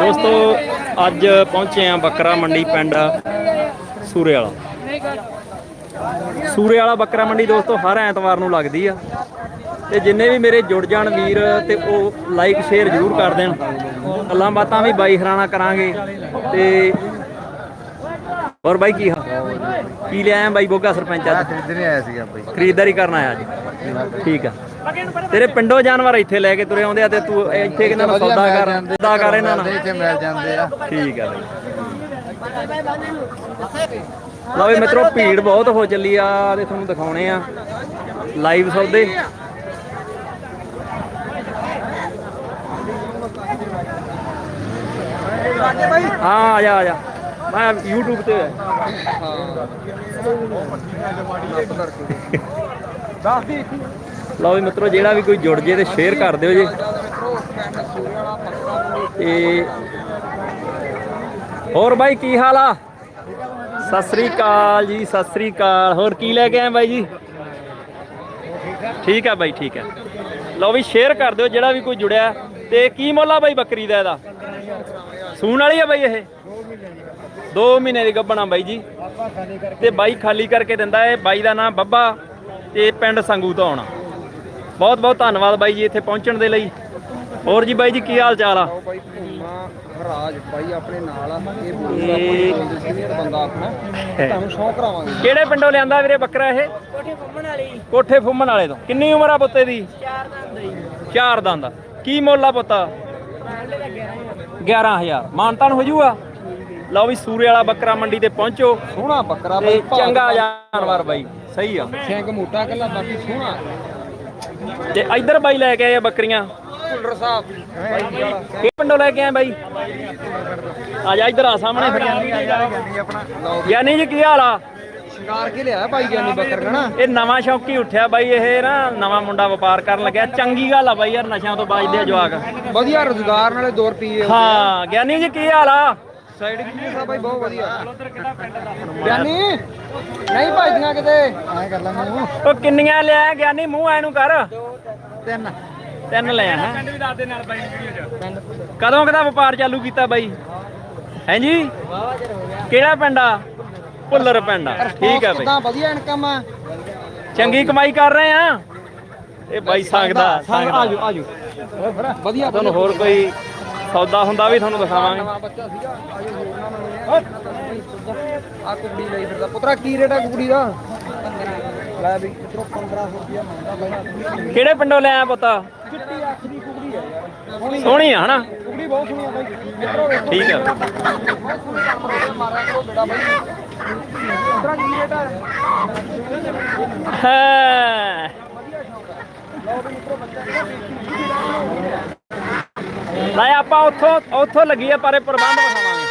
ਦੋਸਤੋ ਅੱਜ ਪਹੁੰਚੇ ਆ ਬੱਕਰਾ ਮੰਡੀ ਪਿੰਡ ਸੂਰੇ ਵਾਲਾ ਸੂਰੇ ਵਾਲਾ ਬੱਕਰਾ ਮੰਡੀ ਦੋਸਤੋ ਹਰ ਐਤਵਾਰ ਨੂੰ ਲੱਗਦੀ ਆ। ਤੇ ਜਿੰਨੇ ਵੀ ਮੇਰੇ ਜੁੜ ਜਾਣ ਵੀਰ ਤੇ ਉਹ ਲਾਈਕ ਸ਼ੇਅਰ ਜ਼ਰੂਰ ਕਰ ਦੇਣ। ਗੱਲਾਂ ਬਾਤਾਂ ਵੀ ਬਾਈ ਹਰਾਣਾ ਕਰਾਂਗੇ। ਤੇ ਹੋਰ ਬਾਈ ਕੀ ਹਾਲ? ਕੀ ਲਿਆਇਆ ਬਾਈ ਬੋਗਾ ਸਰਪੰਚ ਅੱਜ? ਖਰੀਦਣੇ ਆਇਆ ਸੀਗਾ ਬਾਈ। ਖਰੀਦਦਾਰੀ ਕਰਨ ਆਇਆ ਜੀ ਠੀਕ ਆ। ਤੇਰੇ ਪਿੰਡੋਂ ਜਾਨਵਰ ਇੱਥੇ ਲੈ ਕੇ ਤੁਰੇ ਆਉਂਦੇ ਆ ਤੇ ਤੂੰ ਇੱਥੇ ਕਿੰਨਾ ਦਾ ਸੌਦਾ ਕਰ ਸੌਦਾ ਕਰ ਇਹਨਾਂ ਨਾਲ। ਇੱਥੇ ਮਿਲ ਜਾਂਦੇ ਆ। ਠੀਕ ਆ ਬਾਈ। ਲਓ ਵੀ ਮਿੱਤਰੋ ਭੀੜ ਬਹੁਤ ਹੋ ਚੱਲੀ ਆ ਤੇ ਤੁਹਾਨੂੰ ਦਿਖਾਉਣੇ ਆ ਲਾਈਵ ਸੌਦੇ। ਹਾਂ ਆ ਜਾ ਆ ਜਾ। ਮੈਂ YouTube ਤੇ ਹੈ। ਲਓ ਵੀ ਮਿੱਤਰੋ, ਜਿਹੜਾ ਵੀ ਕੋਈ ਜੁੜ ਜੇ ਤੇ ਸ਼ੇਅਰ ਕਰ ਦਿਓ ਜੀ। ਤੇ ਹੋਰ ਬਾਈ, ਕੀ ਹਾਲ ਆ? ਸਤਿ ਸ੍ਰੀ ਅਕਾਲ ਜੀ, ਸਤਿ ਸ੍ਰੀ ਅਕਾਲ। ਹੋਰ ਕੀ ਲੈ ਕੇ ਆਏ ਬਾਈ ਜੀ? ਠੀਕ ਆ ਬਾਈ, ਠੀਕ ਆ। ਲਓ ਵੀ ਸ਼ੇਅਰ ਕਰ ਦਿਓ, ਜਿਹੜਾ ਵੀ ਕੋਈ ਜੁੜਿਆ। ਤੇ ਕੀ ਮੁੱਲ ਆ ਬਾਈ ਬੱਕਰੀ ਦਾ ਇਹਦਾ? ਸੂਣ ਵਾਲੀ ਆ ਬਾਈ ਇਹ? 2 ਮਹੀਨੇ ਦੀ ਗੱਬਣਾ ਬਾਈ ਜੀ। ਤੇ ਬਾਈ ਖਾਲੀ ਕਰਕੇ ਦਿੰਦਾ ਹੈ ਬਾਈ ਦਾ ਨਾਮ ਬੱਬਾ। ਤੇ ਪਿੰਡ ਸੰਗੂ ਤੋਂ ਆਉਣਾ। ਬਹੁਤ ਬਹੁਤ ਧੰਨਵਾਦ ਬਾਈ ਜੀ ਇੱਥੇ ਪਹੁੰਚਣ ਦੇ ਲਈ। ਹੋਰ ਜੀ ਬਾਈ ਜੀ ਕੀ ਹਾਲ ਚਾਲ ਆ? ਬਾਈ ਭੂਮਾ ਰਾਜ ਬਾਈ ਆਪਣੇ ਨਾਲ ਆ। ਇਹ ਇਹ ਸੀਨੀਅਰ ਬੰਦਾ ਆਪਣਾ। ਤੁਹਾਨੂੰ ਸ਼ੌਂਕ ਕਰਾਵਾਂਗੇ। ਕਿਹੜੇ ਪਿੰਡੋਂ ਲਿਆਂਦਾ ਵੀਰੇ ਬੱਕਰਾ ਇਹ? ਕੋਠੇ ਫੰਮਣ ਵਾਲੀ ਕੋਠੇ ਫੁੰਮਣ ਵਾਲੇ ਤੋਂ। ਕਿੰਨੀ ਉਮਰ ਆ ਪੁੱਤੇ ਦੀ? ਚਾਰ ਦੰਦ ਦੰਦ ਕੀ ਮੁੱਲ ਆ ਪੁੱਤਾ? ਬਰਾਂਡੇ ਦਾ 11 11000 ਮਾਨਤਾਨ ਹੋ ਜੂਗਾ? ਲਓ ਵੀ ਸੂਰੇ ਵਾਲਾ ਬੱਕਰਾ ਮੰਡੀ ਤੇ ਪਹੁੰਚੋ। ਸੋਹਣਾ ਬੱਕਰਾ ਬਾਈ ਚੰਗਾ ਜਾਨਵਰ ਬਾਈ। ਸਹੀ ਆ। ਸਿੰਘ ਮੋਟਾ ਕੱਲਾ ਬਾਕੀ ਸੋਹਣਾ। ਤੇ ਇੱਧਰ ਬਾਈ ਲੈ ਕੇ ਆਏ ਆ ਬੱਕਰੀਆਂ। ਭੁੱਲਰ ਸਾਹਿਬ ਕਿਹੜੇ ਪਿੰਡੋਂ ਲੈ ਕੇ ਆਏ ਬਾਈ? ਆ ਜਾ ਇੱਧਰ ਆ ਸਾਹਮਣੇ ਫਿਰ। ਗਿਆਨੀ ਜੀ ਕੀ ਹਾਲ ਆ? ਸ਼ਿੰਗਾਰ ਕੇ ਲਿਆ ਬਾਈ ਗਿਆਨੀ ਬੱਕਰ ਕਹਣਾ ਇਹ ਨਵਾਂ ਸ਼ੌਕੀ ਉੱਠਿਆ ਬਾਈ ਇਹ ਨਾ ਨਵਾਂ ਮੁੰਡਾ ਵਪਾਰ ਕਰਨ ਲੱਗਿਆ। ਚੰਗੀ ਗੱਲ ਆ ਬਾਈ ਯਾਰ ਨਸ਼ਿਆਂ ਤੋਂ ਬਾਜਦੇ ਆ ਜਵਾਕ। ਵਧੀਆ ਰੋਜ਼ਗਾਰ ਨਾਲੇ 2 ਰੁਪਏ ਹਾਂ ਗਿਆਨੀ ਜੀ ਕੀ ਹਾਲ ਆ? ਸਾਈਡ ਕੀ ਸਾਹਿਬ ਬਾਈ? ਬਹੁਤ ਵਧੀਆ। ਗਿਆਨੀ ਨਹੀਂ ਭਜਦੀਆਂ ਕਿਤੇ। ਐ ਕਰ ਲੈ ਮੈਨੂੰ ਉਹ ਕਿੰਨੀਆਂ ਲਿਆ ਗਿਆਨੀ ਮੂੰਹ ਐ ਨੂੰ ਕਰ। ਤਿੰਨ। ਤਿੰਨ ਲਿਆ ਹੈ? ਕਦੋਂ ਕਦਾ ਵਪਾਰ ਚਾਲੂ ਕੀਤਾ ਬਾਈ? ਹੈ ਜੀ? ਕਿਹੜਾ ਪਿੰਡ ਆ? ਭੁੱਲਰ ਪਿੰਡ ਆ। ਠੀਕ ਆ ਬਾਈ। ਕਿੱਦਾਂ ਵਧੀਆ ਇਨਕਮ ਆ। ਚੰਗੀ ਕਮਾਈ ਕਰ ਰਹੇ ਆ? ਇਹ ਬਾਈ ਸੰਗਦਾ ਸੰਗਦਾ ਆਜੋ ਆਜੋ। ਵਧੀਆ ਤੁਹਾਨੂੰ ਹੋਰ ਕੋਈ ਸੌਦਾ ਹੁੰਦਾ ਵੀ ਤੁਹਾਨੂੰ ਦਿਖਾਵਾਂਗੇ। ਨਵਾਂ ਬੱਚਾ ਸੀਗਾ ਆਜੋ ਹੋਰ ਨਾ ਆ ਕੁਕੜੀ ਲਈ ਫਿਰਦਾ। ਪੁੱਤਰਾ ਕੀ ਰੇਟ ਆ ਕੁਕੜੀ ਦਾ? ਲੈ ਵੀ ਮਿੱਤਰੋ 1500 ਰੁਪਇਆ ਮੰਗਦਾ ਬਾਈ ਕਿਹੜੇ ਪਿੰਡੋਂ ਲਿਆ ਪੁੱਤਾ? ਚਿੱਟੀ ਅੱਖ ਦੀ ਕੁਕੜੀ ਆ ਯਾਰ। ਸੋਹਣੀ ਆ ਹਨਾ? ਕੁਕੜੀ ਬਹੁਤ ਸੋਹਣੀ ਆ ਬਾਈ। ਮਿੱਤਰੋ ਵੇਖੋ। ਠੀਕ ਆ। ਮਾਰਿਆ ਕਰੋ ਬੇੜਾ ਬਾਈ ਪੁੱਤਰਾ ਕੀ ਰੇਟ ਆ? ਹੈ। ਲੈ ਆਪਾਂ ਉੱਥੋਂ ਉੱਥੋਂ ਲੱਗੀ ਆ ਪਰੇ ਪ੍ਰਬੰਧ ਵਿਖਾਵਾਂਗੇ।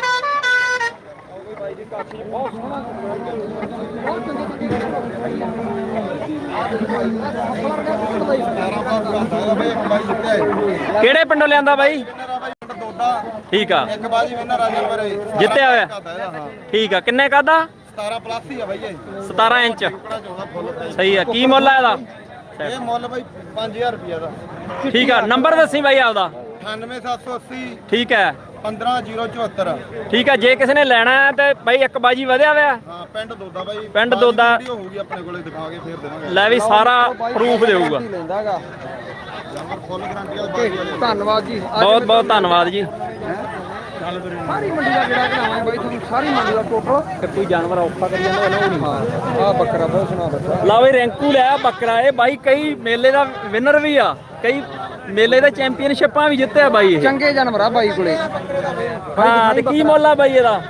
ਕਿਹੜੇ ਪਿੰਡੋਂ ਲਿਆਂਦਾ ਬਾਈ? ਠੀਕ ਆ। ਇੱਕ ਬਾਜੀ ਮੈਨਾਂ ਰਾਜਨ ਬਾਰੇ ਜਿੱਤਿਆ ਹੋਇਆ। ਠੀਕ ਆ। ਕਿੰਨੇ ਕਾਦਾ? 17 ਪਲੱਸ ਹੀ ਆ ਬਾਈ ਇਹ 17 ਇੰਚ। ਸਹੀ ਆ। ਕੀ ਮੁੱਲ ਆ ਇਹਦਾ? ਇਹ ਮੁੱਲ ਬਾਈ 5000 ਰੁਪਿਆ ਦਾ। ਠੀਕ ਆ। ਨੰਬਰ ਦੱਸੀ ਬਾਈ ਆਪਦਾ। 98780 ਠੀਕ ਹੈ 15074 ਠੀਕ ਆ ਜੇ ਕਿਸੇ ਨੇ ਲੈਣਾ ਹੈ ਤੇ ਬਾਈ ਇੱਕ ਬਾਜੀ ਵਧਿਆ ਹੋਇਆ ਹਾਂ ਪਿੰਡ ਦੋਦਾ ਬਾਈ ਪਿੰਡ ਦੋਦਾ। ਵੀਡੀਓ ਹੋਊਗੀ ਆਪਣੇ ਕੋਲੇ ਦਿਖਾ ਕੇ ਫੇਰ ਦੇਵਾਂਗੇ ਲੈ ਵੀ ਸਾਰਾ ਪ੍ਰੂਫ ਦੇਊਗਾ ਲੈਂਦਾਗਾ ਫੁੱਲ ਗਾਰੰਟੀ ਵਾਲਾ ਬਾਜੀ ਵਾਲੇ ਧੰਨਵਾਦ ਜੀ ਬਹੁਤ ਬਹੁਤ ਧੰਨਵਾਦ ਜੀ ਸਾਰੀ ਮੰਡੀ ਦਾ ਜਿਹੜਾ ਕਢਾਵਾਂਗੇ ਬਾਈ ਤੁਹਾਨੂੰ ਸਾਰੀ ਮੰਡੀ ਦਾ ਟੋਟਲ ਕਿ ਕੋਈ ਜਾਨਵਰ ਔਖਾ ਕਰੀ ਜਾਂਦਾ ਉਹਨਾਂ ਨੂੰ ਹਾਂ ਆ ਬੱਕਰਾ ਬਹੁਤ ਸੋਹਣਾ ਬੱਕਰਾ। ਲਾ ਵੀ ਰੈਂਕੂ ਲਿਆ ਬੱਕਰਾ ਇਹ। ਬਾਈ ਕਈ ਮੇਲੇ ਦਾ ਵਿਨਰ ਵੀ ਆ। ਕਈ ਮੇਲੇ ਦੇ ਚੈਂਪੀਅਨਸ਼ਿਪਾਂ ਵੀ ਜਿੱਤਿਆ ਬਾਈ ਇਹ। ਚੰਗੇ ਜਾਨਵਰ ਆ ਬਾਈ ਕੋਲੇ। ਹਾਂ ਤੇ ਕੀ ਮੁੱਲ ਆ ਬਾਈ ਇਹਦਾ?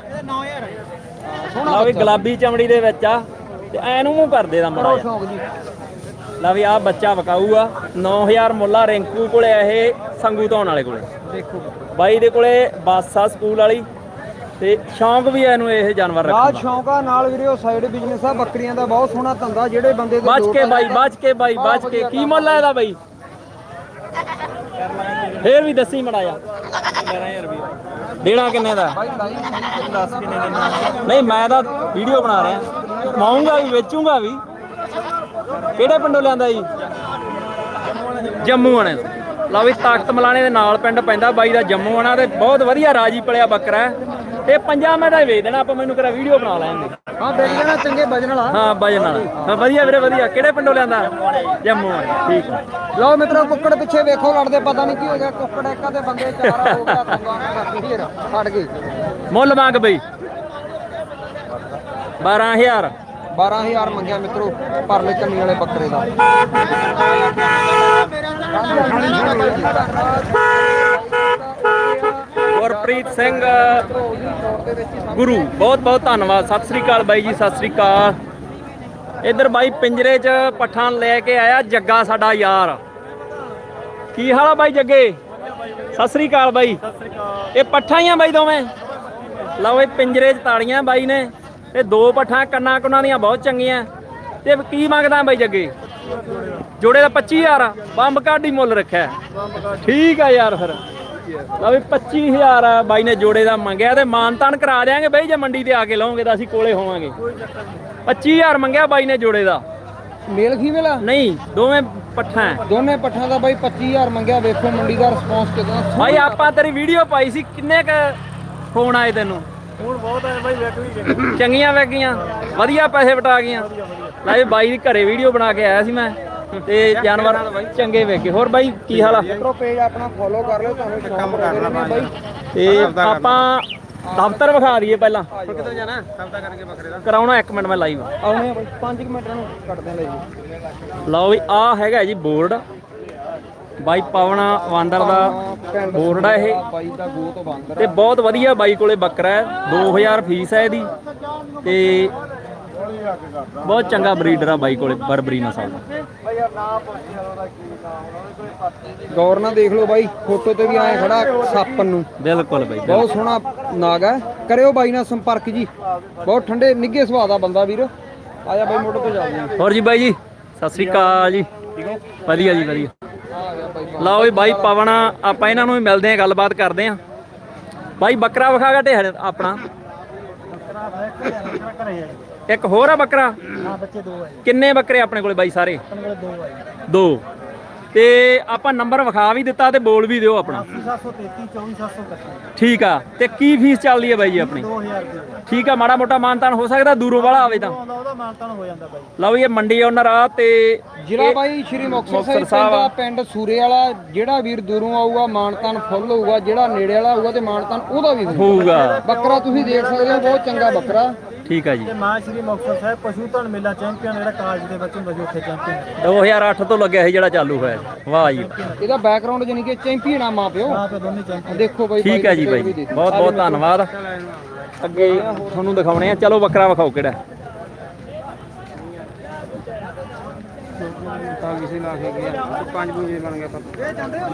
ਲਾ ਵੀ ਗੁਲਾਬੀ ਚਮੜੀ ਦੇ ਵਿੱਚ ਆ। ਤੇ ਐ ਨੂੰ ਮੂੰਹ ਕਰਦੇ ਦਾ ਮੜਾ ਸ਼ੌਂਕ ਜੀ। ਲਾ ਵੀ ਆ ਬੱਚਾ ਵਕਾਊ ਆ 9000 ਮੁੱਲਾ ਰਿੰਕੂ ਕੋਲੇ ਇਹ ਸੰਗੂ ਧੌਣ ਵਾਲੇ ਕੋਲੇ। ਦੇਖੋ। ਬਾਈ ਦੇ ਕੋਲੇ ਬੱਸ ਆ ਸਕੂਲ ਵਾਲੀ ਤੇ ਸ਼ੌਂਕ ਵੀ ਆ ਇਹਨੂੰ ਇਹ ਜਾਨਵਰ ਰੱਖਣ ਦਾ। ਸ਼ੌਂਕ ਆ ਨਾਲ ਵੀਰੇ ਉਹ ਸਾਈਡ ਬਿਜ਼ਨਸ ਆ ਬੱਕਰੀਆਂ ਦਾ ਬਹੁਤ ਸੋਹਣਾ ਧੰਦਾ ਜਿਹੜੇ ਬੰਦੇ ਦੇ ਬਚ ਦੋ ਕੇ ਬਾਈ ਬਚ ਕੇ ਬਾਈ ਬਚ ਕੇ। ਕੀ ਮੁੱਲ ਆ ਇਹਦਾ ਬਾਈ? ਫੇਰ ਵੀ ਦੱਸੀ ਮੜਾ ਜਾ 11000 ਰੁਪਏ ਦੇਣਾ ਕਿੰਨੇ ਦਾ? ਬਾਈ ਲਾਈ ਦੱਸ ਕਿੰਨੇ ਦਿਨ ਨਹੀਂ ਮੈਂ ਤਾਂ ਵੀਡੀਓ ਬਣਾ ਰਿਹਾ। ਮਾਉਂਗਾ ਵੀ ਵੇਚੂਗਾ ਵੀ। ਕਿਹੜੇ ਪਿੰਡੋਂ ਲਿਆਂਦਾ ਜੀ? ਜੰਮੂ ਆਣੇ ਤੋਂ। ਲਓ ਵੀ ਤਾਕਤ ਮਲਾਣੇ ਦੇ ਨਾਲ ਪਿੰਡ ਪੈਂਦਾ ਬਾਈ ਦਾ ਜੰਮੂ ਆਣਾ ਤੇ ਬਹੁਤ ਵਧੀਆ ਰਾਜੀ ਪਲਿਆ ਬੱਕਰਾ ਤੇ ਪੰਜਾਂ ਮੈਂ ਦਾ ਵੇਚ ਦੇਣਾ ਆਪਾਂ ਮੈਨੂੰ ਕਰਾ ਵੀਡੀਓ ਬਣਾ ਲੈਣਗੇ ਹਾਂ ਦੇਖ ਲੈਣਾ ਚੰਗੇ ਵਜਨ ਵਾਲਾ। ਹਾਂ ਵਜਨ ਹਾਂ ਵਧੀਆ ਵੀਰੇ ਵਧੀਆ। ਕਿਹੜੇ ਪਿੰਡੋਂ ਲਿਆਂਦਾ? ਜੰਮੂ ਆ ਠੀਕ ਆ। ਲਓ ਮਿੱਤਰੋ ਕੁੱਕੜ ਪਿੱਛੇ ਵੇਖੋ ਲੜਦੇ ਪਤਾ ਨਹੀਂ ਕੀ ਹੋ ਗਿਆ। ਕੁੱਕੜ ਇੱਕ ਤੇ ਬੰਦੇ ਚਾਰ ਹੋ ਗਿਆ ਫੇਰ ਮੁੱਲ ਮੰਗ ਬਈ। 12000 12000 ਮੰਗਿਆ ਮਿੱਤਰੋ ਪਰਲੇ ਕੰਨੀ ਵਾਲੇ ਬੱਕਰੇ ਦਾ। ਗੁਰਪ੍ਰੀਤ ਸਿੰਘ, ਗੁਰੂ, ਬਹੁਤ ਬਹੁਤ ਧੰਨਵਾਦ। ਸਤਿ ਸ੍ਰੀ ਅਕਾਲ ਬਾਈ ਜੀ, ਸਤਿ ਸ੍ਰੀ ਅਕਾਲ। ਇੱਧਰ ਬਾਈ ਪਿੰਜਰੇ 'ਚ ਪੱਠਾਂ ਲੈ ਕੇ ਆਇਆ ਜੱਗਾ ਸਾਡਾ ਯਾਰ। ਕੀ ਹਾਲ ਆ ਬਾਈ ਜੱਗੇ? ਸਤਿ ਸ੍ਰੀ ਅਕਾਲ ਬਾਈ। ਇਹ ਪੱਠਾਂ ਹੀ ਆ ਬਾਈ ਦੋਵੇਂ? ਲਓ ਇਹ ਪਿੰਜਰੇ 'ਚ ਤਾੜੀਆਂ ਬਾਈ ਨੇ। ਤੇ ਦੋ ਪੱਠਾਂ ਕੰਨਾਂ ਕੁੰਨਾਂ ਦੀਆਂ ਬਹੁਤ ਚੰਗੀਆਂ। ਤੇ ਕੀ ਮੰਗਦਾ ਬਾਈ ਜੱਗੇ? ਜੋੜੇ ਦਾ 25000 ਆ। ਬੰਬ ਕਾਢੀ ਮੁੱਲ ਰੱਖਿਆ। ਠੀਕ ਆ ਯਾਰ ਫਿਰ। ਲਓ ਵੀ 25000 ਆ। ਬਾਈ ਨੇ ਜੋੜੇ ਦਾ ਮੰਗਿਆ ਤੇ ਮਾਨਤਾਨ ਕਰਾ ਦਿਆਂਗੇ ਬਾਈ ਜੇ ਮੰਡੀ ਤੇ ਆ ਕੇ ਲਾਉਂਗੇ ਤਾਂ ਅਸੀਂ ਕੋਲੇ ਹੋਵਾਂਗੇ। 25000 ਮੰਗਿਆ ਬਾਈ ਨੇ ਜੋੜੇ ਦਾ। ਮੇਲ ਫੀਮੇਲ ਆ? ਨਹੀਂ ਦੋਵੇਂ ਪੱਠਾਂ। ਦੋਨੇ ਪੱਠਾਂ ਦਾ ਬਾਈ 25000 ਮੰਗਿਆ। ਵੇਖੋ ਮੰਡੀ ਦਾ ਰਿਸਪੌਂਸ ਕਿਦਾਂ ਬਾਈ ਆਪਾਂ ਤੇਰੀ ਵੀਡੀਓ ਪਾਈ ਸੀ। ਕਿੰਨੇ ਕ ਫੋਨ ਆਏ ਤੈਨੂੰ? ਹੁਣ ਬਹੁਤ ਹੈ ਬਾਈ ਵੇਖ ਵੀ ਚੰਗੀਆਂ ਵੈਗੀਆਂ ਵਧੀਆ ਪੈਸੇ ਵਟਾ ਗਈਆਂ। ਲੈ ਬਾਈ ਦੀ ਘਰੇ ਵੀਡੀਓ ਬਣਾ ਕੇ ਆਇਆ ਸੀ ਮੈਂ। ਤੇ ਜਾਨਵਰ ਚੰਗੇ ਵੇਖੇ। ਹੋਰ ਬਾਈ ਕੀ ਹਾਲ ਆ? ਮਿੱਤਰੋ ਪੇਜ ਆਪਣਾ ਫੋਲੋ ਕਰ ਲਿਓ ਤੁਹਾਨੂੰ ਕੰਮ ਕਰਨਾ ਬਾਈ। ਤੇ ਆਪਾਂ ਦਫ਼ਤਰ ਵਿਖਾ ਦਈਏ ਪਹਿਲਾਂ। ਕਿੱਥੇ ਜਾਣਾ? ਸਬਦਾ ਕਰਕੇ ਬੱਕਰੇ ਦਾ। ਕਰਾਉਣਾ ਇੱਕ ਮਿੰਟ ਮੈਂ ਲਾਈਵ ਆਉਣੇ ਆ ਬਾਈ 5 ਮਿੰਟਾਂ ਨੂੰ ਕੱਟਦੇ ਲਈ ਜੀ ਲਓ ਵੀ ਆ ਹੈਗਾ ਜੀ ਬੋਰਡ। ਬਾਈ ਪਵਨ ਵਾਂਦਰ ਦਾ ਬੋਰਡ ਆ ਇਹ। ਬਾਈ ਦਾ ਗੋ ਤੋਂ ਬਾਂਦਰ ਤੇ ਬਹੁਤ ਵਧੀਆ ਬਾਈ ਕੋਲੇ ਬੱਕਰਾ ਹੈ 2000 ਫੀਸ ਹੈ ਇਹਦੀ। ਤੇ ਬਹੁਤ ਚੰਗਾ ਬਰੀਡਰ ਆ ਬਾਈ ਕੋਲੇ ਬਰਬਰੀ ਨਸਲ ਦਾ ਗੌਰ ਨਾਲ ਦੇਖ ਲਓ ਬਾਈ ਫੋਟੋ ਤੇ ਵੀ ਆਏ ਖੜਾ ਸਾਪਨ ਨੂੰ। ਬਿਲਕੁਲ ਬਾਈ ਬਿਲਕੁਲ। ਬਹੁਤ ਸੋਹਣਾ ਨਾਗ ਹੈ। ਕਰਿਓ ਬਾਈ ਨਾਲ ਸੰਪਰਕ ਜੀ। ਬਹੁਤ ਠੰਡੇ ਨਿੱਘੇ ਸੁਭਾਅ ਦਾ ਬੰਦਾ ਵੀਰ। ਆਜਾ ਬਾਈ ਮੋਟੋ ਤੇ ਚੱਲਦੇ ਆ ਹੋਰ ਜੀ ਬਾਈ ਜੀ ਸਤਿ ਸ੍ਰੀ ਅਕਾਲ ਜੀ। ਵਧੀਆ ਜੀ ਵਧੀਆ। ਆ ਗਿਆ ਬਾਈ ਲਓ ਵੀ ਬਾਈ ਪਵਨ ਆਪਾਂ ਇਹਨਾਂ ਨੂੰ ਵੀ ਮਿਲਦੇ ਆਂ ਗੱਲਬਾਤ ਕਰਦੇ ਆਂ ਬਾਈ ਬੱਕਰਾ ਵਿਖਾਗਾ ਢੇੜ ਆਪਣਾ। ਇੱਕ ਹੋਰ ਆ ਬੱਕਰਾ? ਹਾਂ ਬੱਚੇ ਦੋ ਹੈ ਕਿੰਨੇ ਬੱਕਰੇ ਆਪਣੇ ਕੋਲੇ ਬਾਈ ਸਾਰੇ? ਆਪਣੇ ਕੋਲ ਦੋ ਹੈ ਦੋ। ਤੇ ਆਪਾਂ ਨੰਬਰ ਵਿਖਾ ਵੀ ਦਿੱਤਾ ਤੇ ਬੋਲ ਵੀ ਦਿਓ ਆਪਣਾ। 733 24731 ਠੀਕ ਆ ਤੇ ਕੀ ਫੀਸ ਚੱਲਦੀ ਹੈ ਬਾਈ ਜੀ ਆਪਣੀ? 2000 ਰੁਪਏ ਠੀਕ ਆ ਮਾੜਾ ਮੋਟਾ ਮਾਨਤਾਨ ਹੋ ਸਕਦਾ ਦੂਰੋਂ ਵਾਲਾ ਆਵੇ ਤਾਂ। ਆਉਂਦਾ ਉਹਦਾ ਮਾਨਤਾਨ ਹੋ ਜਾਂਦਾ ਬਾਈ। ਲਓ ਵੀ ਇਹ ਮੰਡੀ ਓਨਰ ਆ ਤੇ ਜ਼ਿਲ੍ਹਾ ਬਾਈ ਸ਼੍ਰੀ ਮੁਕਤਸਰ ਸਾਹਿਬ ਪੈਂਦਾ ਪਿੰਡ ਸੂਰੇ ਵਾਲਾ ਜਿਹੜਾ ਵੀਰ ਦੂਰੋਂ ਆਊਗਾ ਮਾਨਤਨ ਫੁੱਲ ਹੋਊਗਾ ਜਿਹੜਾ ਨੇੜੇ ਵਾਲਾ ਆਊਗਾ ਤੇ ਮਾਨਤਨ ਉਹਦਾ ਵੀ ਹੋਊਗਾ। ਹੋਊਗਾ। ਬੱਕਰਾ ਤੁਸੀਂ ਦੇਖ ਸਕਦੇ ਹੋ ਬਹੁਤ ਚੰਗਾ ਬੱਕਰਾ। ਠੀਕ ਆ ਜੀ। ਤੇ ਮਾਂ ਸ਼੍ਰੀ ਮੁਕਤਸਰ ਸਾਹਿਬ ਪਸ਼ੂ ਧਨ ਮੇਲਾ ਚੈਂਪੀਅਨ ਜਿਹੜਾ ਕਾਲਜ ਦੇ ਬੱਚੇ ਵਜੋਂ ਉੱਥੇ ਚੈਂਪੀਅਨ 2008 ਤੋਂ ਲੱਗਿਆ ਸੀ ਜਿਹੜਾ ਚਾਲੂ ਹੋਇਆ। ਜੀ। ਵਾਹ ਜੀ। ਇਹਦਾ ਬੈਕਗ੍ਰਾਉਂਡ ਜਾਨੀ ਕਿ ਚੈਂਪੀਅਨ ਆ ਮਾਂ ਪਿਓ। ਹਾਂ ਤੇ ਦੋਨੇ ਚੈਂਪੀਅਨ। ਦੇਖੋ ਬਾਈ ਠੀਕ ਹੈ ਜੀ ਬਾਈ। ਬਹੁਤ ਬਹੁਤ ਧੰਨਵਾਦ। ਅੱਗੇ ਤੁਹਾਨੂੰ ਦਿਖਾਉਣੇ ਆ। ਚਲੋ ਬੱਕਰਾ ਵਿਖਾਓ ਕਿਹੜਾ। ਤਾਂ ਕਿਸੇ ਲਾ ਕੇ ਗਿਆ ਪੰਜ ਪੂਜੇ ਬਣ ਗਿਆ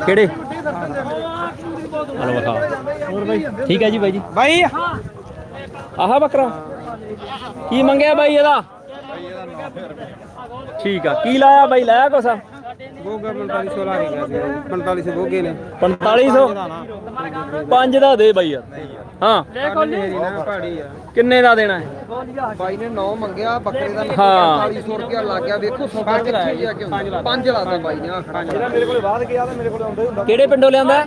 ਕਿਹੜੇ? ਹਲੋ ਵਿਖਾਓ। ਹੋਰ ਬਾਈ। ਠੀਕ ਹੈ ਜੀ ਬਾਈ ਜੀ। ਬਾਈ। ਆਹਾ ਬੱਕਰਾ। ਕੀ ਮੰਗਿਆ ਬਾਈ ਇਹਦਾ? ਠੀਕ ਆ ਕੀ ਲਾਇਆ ਬਾਈ ਲਾਇਆ ਕੁਛ? ਗੋਗਾ 4500 ਲਾ ਕੇ ਗਿਆ ਸੀ। 4500 ਗੋਗੇ ਨੇ। 4500 ਪੰਜ ਦਾ ਦੇ ਬਾਈ ਯਾਰ। ਹਾਂ। ਮੇਰੀ ਨਾ ਪਹਾੜੀ ਆ ਕਿੰਨੇ ਦਾ ਦੇਣਾ ਹੈ? ਬਾਈ ਨੇ 9 ਮੰਗਿਆ ਬੱਕਰੇ ਦਾ ਹਾਂ। 4500 ਰੁਪਇਆ ਲੱਗ ਗਿਆ। ਵੇਖੋ ਸੌਦਾ ਕਿੱਥੇ ਆ ਕਿਉਂ? ਪੰਜ ਲਾਤਾ ਬਾਈ ਨੇ ਜਿਹੜਾ ਮੇਰੇ ਕੋਲੇ ਬਾਅਦ ਗਿਆ ਤਾਂ ਮੇਰੇ ਕੋਲੇ ਆਉਂਦਾ ਹੀ ਹੁੰਦਾ ਕਿਹੜੇ ਪਿੰਡੋਂ ਲਿਆਂਦਾ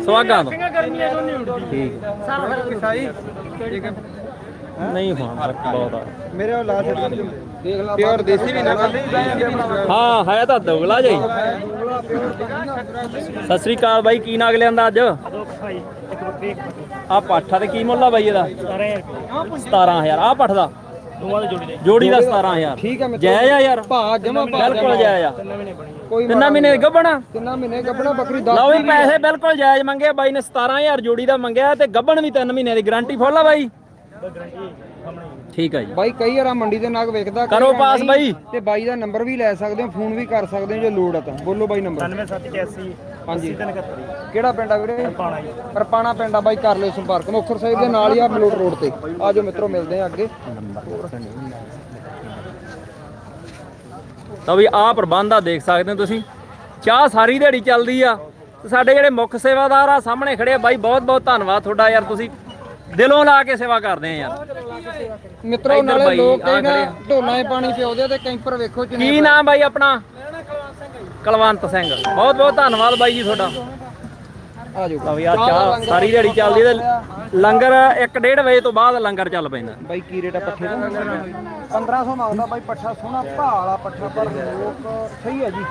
ਸੁਹਾਗਾ ਤੋਂ ਠੀਕ ਕਿਸਾਈ ਨਹੀਂ ਹਾਂ ਫ਼ਰਕ ਬਹੁਤ ਆ। ਮੇਰੇ ਕੋਲ ਲਾ ਛੱਡ ਦੇਖ ਲਾ ਪਿਓਰ ਦੇਸੀ ਵੀ ਨਾ ਹਾਂ ਹੈ ਤਾਂ ਦੁਗਲਾ ਜਾਈ ਸਤਿ ਸ੍ਰੀ ਅਕਾਲ ਬਾਈ ਕੀ ਨਾਗ ਲਿਆਂਦਾ ਅੱਜ? ਆ ਪਾਠਾ ਤੇ ਕੀ ਮੁੱਲ ਆ ਬਾਈ ਇਹਦਾ? 17000 ਆ ਪੱਠ ਦਾ? ਜੋੜੀ ਦਾ 17000 ਠੀਕ ਹੈ ਮਿੱਤਰੋ ਜਾਇਜ਼ ਆ ਯਾਰ। ਭਾ ਜਮਾ ਭਾ ਬਿਲਕੁਲ ਜਾਇਜ਼ ਆ। ਤਿੰਨਾਂ ਮਹੀਨੇ ਗੱਬਣਾ ਤਿੰਨਾਂ ਮਹੀਨੇ ਗੱਬਣਾ ਬੱਕਰੀ 10 ਲਓ ਵੀ ਪੈਸੇ ਬਿਲਕੁਲ ਜਾਇਜ਼ ਮੰਗੇ ਬਾਈ ਨੇ 17000 ਜੋੜੀ ਦਾ ਮੰਗਿਆ ਤੇ ਗੱਬਣ ਵੀ 3 ਮਹੀਨੇ ਦੀ ਗਾਰੰਟੀ ਫੁੱਲ ਆ ਬਾਈ। ਠੀਕ ਆ ਜੀ। ਬਾਈ ਕਈ ਵਾਰ ਮੰਡੀ ਦੇ ਨਾਗ ਵੇਖਦਾ ਕਈ ਕਰੋ ਵਾਰ ਪਾਸ ਨਹੀਂ। ਬਾਈ। ਤੇ ਬਾਈ ਦਾ ਨੰਬਰ ਵੀ ਲੈ ਸਕਦੇ ਹੋ ਫੋਨ ਵੀ ਕਰ ਸਕਦੇ ਹੋ ਜੇ ਲੋੜ ਆ ਤਾਂ। ਬੋਲੋ ਬਾਈ ਨੰਬਰ 9781 ਹਾਂਜੀ। 8071 ਕਿਹੜਾ ਪਿੰਡ ਆ ਵੀਰੇ? ਪਾਣਾ ਜੀ। ਰਪਾਣਾ ਪਿੰਡ ਆ ਬਾਈ ਕਰ ਲਿਓ ਸੰਪਰਕ। ਮੁਕਤਸਰ ਸਾਹਿਬ ਦੇ ਨਾਲ ਹੀ ਆ ਮਲੋਟ ਰੋਡ ਤੇ। ਆਜੋ ਮਿੱਤਰੋ ਮਿਲਦੇ ਆ ਅੱਗੇ। ਤਾਂ ਵੀ ਆਹ ਪ੍ਰਬੰਧ ਆ ਦੇਖ ਸਕਦੇ ਹੋ ਤੁਸੀਂ। ਚਾਹ ਸਾਰੀ ਦਿਹਾੜੀ ਚੱਲਦੀ ਆ। ਤੇ ਸਾਡੇ ਜਿਹੜੇ ਮੁੱਖ ਸੇਵਾਦਾਰ ਆ ਸਾਹਮਣੇ ਖੜੇ ਆ। ਬਾਈ ਬਹੁਤ ਬਹੁਤ ਧੰਨਵਾਦ ਤੁਹਾਡਾ ਯਾਰ ਤੁਸੀਂ। ਦਿਲੋਂ ਲਾ ਕੇ ਸੇਵਾ ਕਰਦੇ ਆ ਯਾਰ। ਮਿੱਤਰੋ ਇੱਧਰ ਨਾਲੇ ਬਾਈ ਲੋਕ ਆ ਕਈ ਨਾ ਖੜੇ ਆ। ਢੋਲਾਂ 'ਚ ਪਾਣੀ ਪਿਆਉਂਦੇ ਆ ਤੇ ਕੈਂਪਰ ਵੇਖੋ ਕਿੰਨੇ ਕੀ ਨਾਮ ਬਾਈ ਆਪਣਾ? ਕਲਵੰਤ ਸਿੰਘ। ਬਹੁਤ ਬਹੁਤ ਧੰਨਵਾਦ ਬਾਈ ਜੀ ਤੁਹਾਡਾ। ਆ ਜਾਓ ਲਓ ਆ ਚਾਹ ਸਾਰੀ ਦਿਹਾੜੀ ਚੱਲਦੀ ਹੈ ਤੇ ਲੰਗਰ 1:30 ਵਜੇ ਤੋਂ ਬਾਅਦ ਲੰਗਰ ਚੱਲ ਪੈਂਦਾ। ਬਾਈ ਕੀ ਰੇਟ ਆ ਪੱਠੇ ਦਾ? 1500 ਮੰਗਦਾ ਬਾਈ ਪੱਠਾ ਸੋਹਣਾ ਭਾਲਾ ਪੱਠਾ ਪਰ ਲੋਕ ਸਹੀ ਹੈ ਜੀ।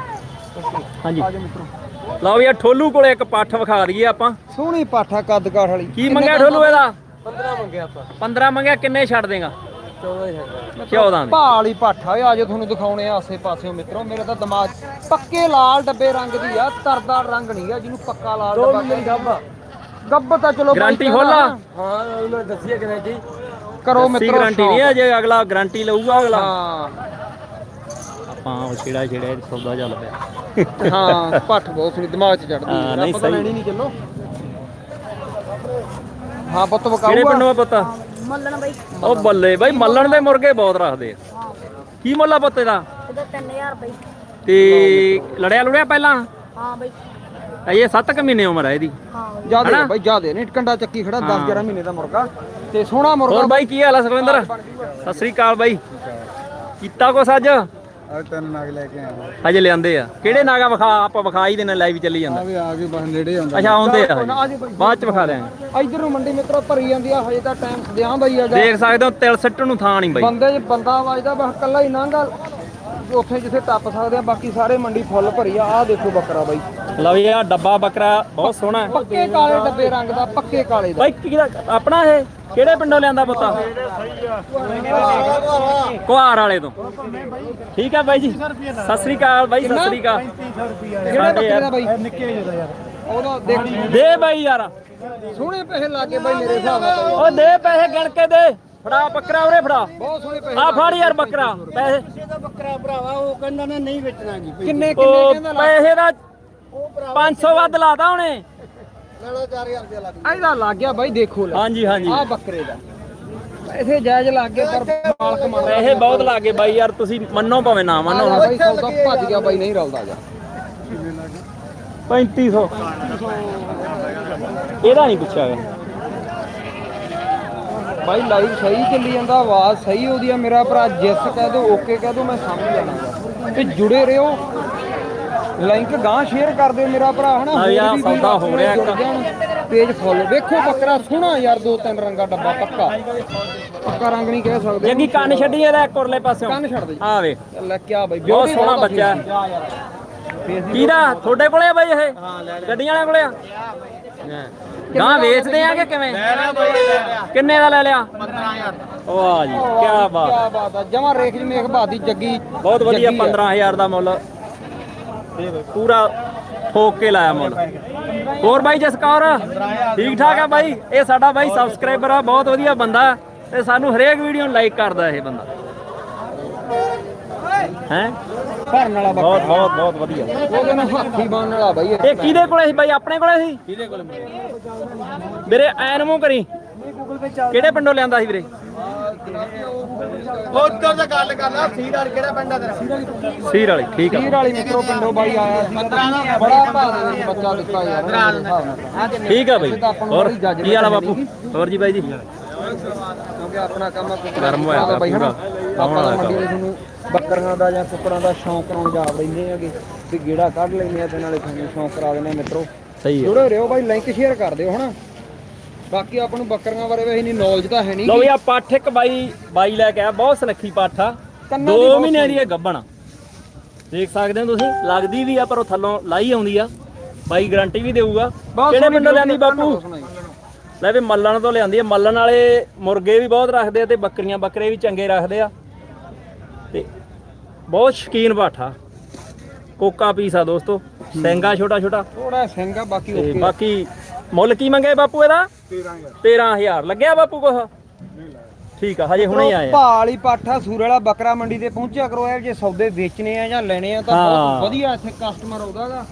ਹਾਂਜੀ। ਆ ਜਾਓ ਮਿੱਤਰੋ। ਲਓ ਵੀ ਆ ਠੋਲੂ ਕੋਲੇ ਇੱਕ ਪੱਠ ਵਿਖਾ ਦਈਏ ਆਪਾਂ। ਸੋਹਣੀ ਪਾਠਾ ਕੱਦ ਕਾਠ ਵਾਲੀ। ਕੀ ਮੰਗਿਆ ਠੋਲੂ ਇਹਦਾ? 15 ਮੰਗਿਆ ਆਪਾਂ। 15 ਮੰਗਿਆ ਕਿੰਨੇ ਛੱਡ ਦੇਗਾ? 14 ਹੀ ਹੈਗਾ 14 ਦੇ। ਭਾਲੀ ਪਾਠਾ ਆ ਆਜੋ ਤੁਹਾਨੂੰ ਦਿਖਾਉਣੇ ਆ ਆਸੇ ਪਾਸਿਓਂ ਮਿੱਤਰੋ। ਮੇਰੇ ਤਾਂ ਦਿਮਾਗ ਪੱਕੇ ਲਾਲ ਡੱਬੇ ਰੰਗ ਦੀ ਆ ਤਰਦਾ ਰੰਗ ਨਹੀਂ ਆ ਜਿਹਨੂੰ ਪੱਕਾ ਲਾਲ ਡੱਬਾ ਕਹਿੰਦੇ ਗੱਬ ਗੱਬ ਤਾਂ ਚਲੋ ਬਾਈ ਗਾਰੰਟੀ ਕਹਿੰਦਾ ਖੋਲਾ? ਨਾ। ਹਾਂ ਉਹਨਾਂ ਦੱਸਿਆ ਕਿ ਜੀ ਕਰੋ ਦੱਸੀ ਮਿੱਤਰੋ ਗਾਰੰਟੀ ਨਹੀਂ ਹੈ ਜੇ ਅਗਲਾ ਗਾਰੰਟੀ ਲਊਗਾ ਅਗਲਾ। ਹਾਂ। ਆਪਾਂ ਉਹ ਛੇੜਾ ਛੇੜਾ ਸੌਦਾ ਚੱਲ ਪਿਆ। ਹਾਂ ਪੱਠ ਬਹੁਤ ਸੋਹਣੀ ਦਿਮਾਗ 'ਚ ਚੜਦੀ ਹਾਂ, ਨਹੀਂ ਸਹੀ। ਲੈਣੀ ਨਹੀਂ ਚੱਲੋ। ਹਾਂ ਪੁੱਤ ਕਿਹੜੇ ਵਕਾਊਗਾ ਪਿੰਡੋਂ ਆ ਪੁੱਤ? ਮੱਲਣ ਬਾਈ। ਉਹ ਬੱਲੇ ਬਾਈ ਮੱਲਣ ਦੇ ਮੁਰਗੇ ਬਹੁਤ ਰੱਖਦੇ ਆ। ਕੀ ਮੁੱਲ ਆ ਪੁੱਤੇ ਦਾ ਉਹਦਾ 3000 ਬਾਈ। ਤੇ ਲੜਿਆ ਲੁੜਿਆ ਪਹਿਲਾਂ? ਹਾਂ ਬਾਈ। ਅਜੇ 7 ਕੁ ਮਹੀਨੇ ਉਮਰ ਹੈ ਇਹਦੀ। ਹਾਂ ਬਾਈ। ਜਿਆਦੇ ਹਨਾ? ਬਾਈ ਜਿਆਦੇ ਨਹੀਂ। ਕੰਡਾ ਚੱਕੀ ਖੜਾ 10 11 ਮਹੀਨੇ ਦਾ ਮੁਰਗਾ। ਤੇ ਸੋਹਣਾ ਮੁਰਗਾ। ਹੋਰ ਬਾਈ ਕੀ ਹਾਲ ਆ ਸੁਖਵਿੰਦਰ? ਸਤਿ ਸ੍ਰੀ ਅਕਾਲ ਬਾਈ। ਕੀਤਾ ਕੁਛ ਅੱਜ? ਅੱਜ ਤਿੰਨ ਨਾਗ ਲੈ ਕੇ ਆਇਆ ਅਜੇ ਲਿਆਂਦੇ ਆ। ਕਿਹੜੇ ਨਾਗਾ ਵਿਖਾ ਆਪਾਂ ਵਿਖਾਈ ਦੇਣਾ ਲਾਈਵ ਚੱਲੀ ਜਾਂਦਾ। ਵੀ ਆ ਕੇ ਬਸ ਨੇੜੇ ਆਉਂਦਾ ਅੱਛਾ ਆਉਂਦੇ ਆ ਹਜੇ। ਬਾਅਦ ਚ ਵਿਖਾ ਦਿਆਂਗੇ। ਇਧਰ ਮੰਡੀ ਮਿੱਤਰੋ ਭਰੀ ਜਾਂਦੀ ਆ ਹਜੇ ਤਾਂ ਟਾਈਮ ਸਦਿਆਂ ਬਾਈ ਆ ਦੇਖ ਸਕਦੇ ਹੋ ਤਿਲ ਸੱਟਣ ਨੂੰ ਥਾਂ ਨਹੀਂ ਬਾਈ। ਬੰਦੇ 'ਚ ਬੰਦਾ ਵੱਜਦਾ ਬਸ ਕੱਲਾ ਹੀ ਲੰਘਾ ਉੱਥੇ ਜਿੱਥੇ ਟੱਪ ਸਕਦੇ ਆ ਬਾਕੀ ਸਾਰੇ ਮੰਡੀ ਫੁੱਲ ਭਰੀ ਆ। ਆਹ ਦੇਖੋ ਬੱਕਰਾ ਬਾਈ। ਲਓ ਜੀ ਆ ਡੱਬਾ ਬੱਕਰਾ ਬਹੁਤ ਸੋਹਣਾ ਹੈ। ਪੱਕੇ ਕਾਲੇ ਡੱਬੇ ਰੰਗ ਦਾ ਪੱਕੇ ਕਾਲੇ ਦਾ। ਬਾਈ ਕਿਹਦਾ ਆਪਣਾ ਇਹ ਕਿਹੜੇ ਪਿੰਡੋਂ ਲਿਆਂਦਾ ਪੁੱਤਾ? ਕੁਹਾਰ ਵਾਲੇ ਤੋਂ। ਠੀਕ ਹੈ ਬਾਈ ਜੀ। ਸਤਿ ਸ੍ਰੀ ਅਕਾਲ ਬਾਈ ਸਤਿ ਸ੍ਰੀ ਅਕਾਲ। 300 ਰੁਪਿਆ ਕਿਹੜੇ ਬੱਕਰੇ ਦਾ ਬਾਈ? ਨਿੱਕੇ ਜਿਹੇ ਦਾ ਯਾਰ ਉਹਦਾ ਦੇਖ। ਦੇ ਬਾਈ ਯਾਰ। ਸੋਹਣੇ ਪੈਸੇ ਲੱਗੇ ਬਾਈ ਮੇਰੇ ਹਿਸਾਬ ਨਾਲ। ਉਹ ਦੇ ਪੈਸੇ ਗਿਣ ਕੇ ਦੇ। ਫੜਾ ਬੱਕਰਾ ਉਰੇ ਫੜਾ। ਬਹੁਤ ਸੋਹਣੇ ਪੈਸੇ ਆ ਫੜ ਯਾਰ ਬੱਕਰਾ ਪੈਸੇ। ਬੱਕਰਾ ਭਰਾਵਾ ਉਹ ਕਹਿੰਦਾ ਨਾ ਨਹੀਂ ਵੇਚਣਾ ਜੀ ਕਿੰਨੇ ਕਿੰਨੇ ਉਹ ਕਹਿੰਦਾ ਪੈਸੇ ਦਾ 500 ਵੱਧ ਲਾਦਾ ਉਹਨੇ। ਇਹਦਾ ਲੱਗ ਗਿਆ ਬਾਈ ਦੇਖੋ ਲੈ। ਹਾਂਜੀ ਹਾਂਜੀ। ਆਹ ਬੱਕਰੇ ਦਾ। ਪੈਸੇ ਜਾਇਜ਼ ਲੱਗ ਗਏ ਪਰ ਮਾਲਕ ਮੰਨ ਪੈਸੇ ਬਹੁਤ ਲਾਗੇ ਬਾਈ ਯਾਰ ਤੁਸੀਂ ਮੰਨੋ ਭਾਵੇਂ ਨਾ ਮੰਨੋ। ਬਾਈ ਸੌਦਾ ਭੱਜ ਗਿਆ ਬਾਈ ਨਹੀਂ ਰਲਦਾ ਜਾ। 3500 ਇਹਦਾ ਨਹੀਂ ਪੁੱਛਿਆ ਗਿਆ ਬਾਈ ਲਾਈਵ ਸਹੀ ਚੱਲੀ ਜਾਂਦਾ ਆਵਾਜ਼ ਸਹੀ ਉਹਦੀ ਆ ਮੇਰਾ ਭਰਾ ਜਿਸ ਕਹਿ ਦੋ ਓਕੇ ਕਹਿ ਦੋ ਮੈਂ ਸਮਝ ਜਾਣਾਗਾ ਤੇ ਜੁੜੇ ਰਹੋ। ਲਿੰਕ ਗਾਂ ਸ਼ੇਅਰ ਕਰ ਦਿਓ ਮੇਰਾ ਭਰਾ ਹਨਾ? ਆ ਯਾਰ, ਸੌਦਾ ਹੋ ਰਿਹਾ ਇੱਕ। ਪੇਜ ਫੁੱਲ ਵੇਖੋ ਬੱਕਰਾ ਸੋਹਣਾ ਯਾਰ ਦੋ ਤਿੰਨ ਰੰਗਾ ਡੱਬਾ ਪੱਕਾ। ਪੱਕਾ ਰੰਗ ਨਹੀਂ ਕਹਿ ਸਕਦੇ। ਜੱਗੀ ਕੰਨ ਛੱਡੀ ਇਹਦਾ ਇੱਕ ਉਰਲੇ ਪਾਸਿਓਂ। ਕੰਨ ਛੱਡ ਦੇ। ਆ ਵੇਖ। ਲੈ ਕਿਆ ਬਾਈ ਬਹੁਤ beauty ਸੋਹਣਾ ਬੱਚਾ। ਹੈ। ਦੀ ਕਿਹਦਾ? ਤੁਹਾਡੇ ਕੋਲੇ ਆ ਬਾਈ ਇਹ? ਗੱਡੀਆਂ ਵਾਲਿਆਂ ਕੋਲੇ ਆ? ਗਾਂ ਵੇਚਦੇ ਆ ਕਿ ਕਿਵੇਂ? ਕਿੰਨੇ ਦਾ ਲੈ ਲਿਆ? 15000 ਵਾਹ ਜੀ ਕੀ ਬਾਤ ਕਿਆ ਬਾਤ ਆ ਜਮਾ ਰੇਖ ਜੀ ਮੇਖ ਬਾਦੀ ਜੱਗੀ ਬਹੁਤ ਵਧੀਆ ਜੱਗੀ ਆ। 15000 ਦਾ ਮੁੱਲ। ਪੂਰਾ ਠੋਕ ਕੇ ਲਾਇਆ ਮੁੱਲ। ਹੋਰ ਬਾਈ ਜਸਕੌਰ ਠੀਕ ਠਾਕ ਆ ਬਾਈ? ਇਹ ਸਾਡਾ ਬਾਈ ਸਬਸਕ੍ਰਾਈਬਰ ਆ ਬਹੁਤ ਵਧੀਆ ਬੰਦਾ ਤੇ ਸਾਨੂੰ ਹਰੇਕ ਵੀਡੀਓ ਨੂੰ ਲਾਈਕ ਕਰਦਾ ਇਹ ਬੰਦਾ। ਹੈ? ਭਰਨ ਵਾਲਾ ਬੱਕਰਾ। ਬਹੁਤ ਬਹੁਤ ਬਹੁਤ ਵਧੀਆ। ਉਹਦੇ ਨਾਲ ਹਾਥੀ ਬੰਨਣ ਵਾਲਾ ਬਾਈ ਇਹ। ਇਹ ਕਿਹਦੇ ਕੋਲੇ ਸੀ ਬਾਈ? ਆਪਣੇ ਕੋਲੇ ਸੀ? ਕਿਹਦੇ ਕੋਲੇ? ਵੀਰੇ ਐਨ ਮੂੰਹ ਕਰੀ। ਕਿਹੜੇ ਪਿੰਡੋਂ ਲਿਆਂਦਾ ਸੀ ਵੀਰੇ? ਉੱਧਰ ਤਾਂ ਗੱਲ ਕਰ ਲੈ ਸੀਦਾਰ ਕਿਹੜਾ ਪਿੰਡ ਆ ਤੇਰਾ? ਸੀਰ ਵਾਲੀ ਠੀਕ ਆ। ਵੀਰ ਵਾਲੀ ਮਿੱਤਰੋ ਪਿੰਡੋਂ ਬਾਈ ਆਇਆ ਸੀ। ਬੜਾ ਵਿੱਚ ਬੱਚਾ ਦਿੱਤਾ ਯਾਰ ਮੇਰੇ ਹਿਸਾਬ ਨਾਲ। ਠੀਕ ਆ ਬਾਈ। ਹੋਰ ਕੀ ਹਾਲ ਆ ਬਾਪੂ? ਹੋਰ ਜੀ ਬਾਈ ਜੀ? ਕਿਉਂਕਿ ਆਪਣਾ ਕੰਮ ਆ ਕੁੱਕੜਾਂ ਗਰਮ ਹੋਇਆ ਹਨਾ ਪੂਰਾ। ਆਪਾਂ ਤਾਂ ਮੰਡੀ ਦੇ ਤੁਹਾਨੂੰ ਬੱਕਰੀਆਂ ਦਾ ਜਾਂ ਕੁੱਕੜਾਂ ਦਾ ਸ਼ੌਂਕ ਕਰਾਉਣ ਜਾ ਲੈਂਦੇ ਹੈਗੇ ਤੇ ਗੇੜਾ ਕੱਢ ਲੈਂਦੇ ਆ ਤੇ ਨਾਲੇ ਤੁਹਾਨੂੰ ਸ਼ੌਂਕ ਕਰਾ ਦਿੰਦੇ ਆ ਮਿੱਤਰੋ। ਸਹੀ ਹੈ। ਜੁੜੇ ਰਹੋ ਬਾਈ ਲਿੰਕ ਸ਼ੇਅਰ ਕਰ ਦਿਓ ਹਨਾ। ਬਾਕੀ ਆਪਾਂ ਨੂੰ ਬੱਕਰੀਆਂ ਬਾਰੇ ਵੈਸੇ ਨਹੀਂ ਨੌਲੇਜ ਤਾਂ ਹੈ ਨਹੀਂ ਲੋ ਵੀ ਆ ਪੱਠ ਇੱਕ ਬਾਈ ਬਾਈ ਲੈ ਕੇ ਆ ਬਹੁਤ ਸੁਨੱਖੀ ਪੱਠ ਆ। ਕੰਨਾਂ ਦੀ 2 ਬਹੁਤ ਮਹੀਨਿਆਂ ਦੀ ਇਹ ਗੱਬਣ ਆ। ਦੇਖ ਸਕਦੇ ਹੋ ਤੁਸੀਂ ਲੱਗਦੀ ਵੀ ਆ ਪਰ ਉਹ ਥੱਲੋਂ ਲਾਈ ਆਉਂਦੀ ਆ। ਬਾਈ ਗਾਰੰਟੀ ਵੀ ਦੇਊਗਾ। ਕਿਹੜੇ ਪਿੰਡੋਂ ਲਿਆਂਦੀ ਬਾਪੂ। ਲੈ ਵੀ ਮੱਲਣ ਤੋਂ ਲਿਆਂਦੀ ਆ। ਮੱਲਣ ਵਾਲੇ ਮੁਰਗੇ ਵੀ ਬਹੁਤ ਰੱਖਦੇ ਆ ਤੇ ਬੱਕਰੀਆਂ ਬੱਕਰੇ ਵੀ ਚੰਗੇ ਰੱਖਦੇ ਆ। ਬਹੁਤ ਸ਼ਕੀਨ ਬਾਠਾ। ਕੋਕਾ ਪੀਸ ਦੋਸਤੋ ਸਿੰਗਾ ਛੋਟਾ ਛੋਟਾ। ਥੋੜਾ ਆ ਬਾਕੀ ਤੇ ਓਕੇ ਬਾਕੀ ਮੁੱਲ ਕੀ ਮੰਗੇ ਬਾਪੂ ਇਹਦਾ? 13000 ਲੱਗਿਆ ਬਾਪੂ ਕੁਛ? ਠੀਕ ਆ ਹਜੇ ਹੁਣੇ ਆਏ ਆ। ਭਾਲੀ ਪਾਠਾ ਸੂਰ ਵਾਲਾ ਬੱਕਰਾ ਮੰਡੀ ਤੇ ਪਹੁੰਚਿਆ ਕਰੋ ਇਹ ਜੇ ਸੌਦੇ ਵੇਚਣੇ ਆ ਜਾਂ ਲੈਣੇ ਆ ਤਾਂ ਹਾਂ। ਬਹੁਤ ਵਧੀਆ ਇੱਥੇ ਕਸਟਮਰ ਆਉਂਦਾਗਾ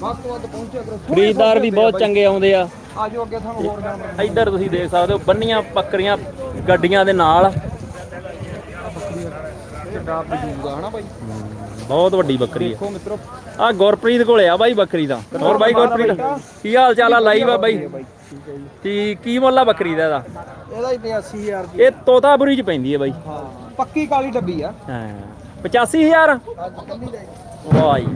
ਵੱਧ ਤੋਂ ਵੱਧ ਪਹੁੰਚਿਆ ਕਰੋ। ਸੋਹਣੇ ਖਰੀਦਦਾਰ ਵੀ ਸੌਦੇ ਬਹੁਤ ਬਾਈ। ਚੰਗੇ ਆਉਂਦੇ ਆ। ਆਜੋ ਅੱਗੇ ਤੁਹਾਨੂੰ ਹੋਰ ਜਾਣਕਾਰੀ ਇੱਧਰ ਤੁਸੀਂ ਦੇਖ ਸਕਦੇ ਹੋ ਬੰਨੀਆਂ ਬੱਕਰੀਆਂ ਗੱਡੀਆਂ ਦੇ ਨਾਲ। ਕਿੱਡਾ ਬਜੂਗਾ ਹਨਾ ਬਾਈ? ਬਹੁਤ ਵੱਡੀ ਬੱਕਰੀ ਦੇਖੋ ਮਿੱਤਰੋ। ਆ ਗੁਰਪ੍ਰੀਤ ਕੋਲੇ ਆ ਬਾਈ ਬੱਕਰੀ ਦਾ। ਹੋਰ ਬਾਈ ਗੁਰਪ੍ਰੀਤ ਕੀ ਹਾਲ ਚਾਲ ਆ ਲਾਈਵ ਆ ਬਾਈ? ਕੀ ਕੀ ਮੁੱਲ ਆ ਬੱਕਰੀ ਦਾ ਇਹਦਾ? ਇਹਦਾ ਹੀ 85000 ਦੀ। ਇਹ ਤੋਤਾਪੁਰੀ ਚ ਪੈਂਦੀ ਹੈ ਬਾਈ। ਹਾਂ ਪੱਕੀ ਕਾਲੀ ਡੱਬੀ ਆ। ਹਾਂ 85000 ਵਾਹ ਜੀ।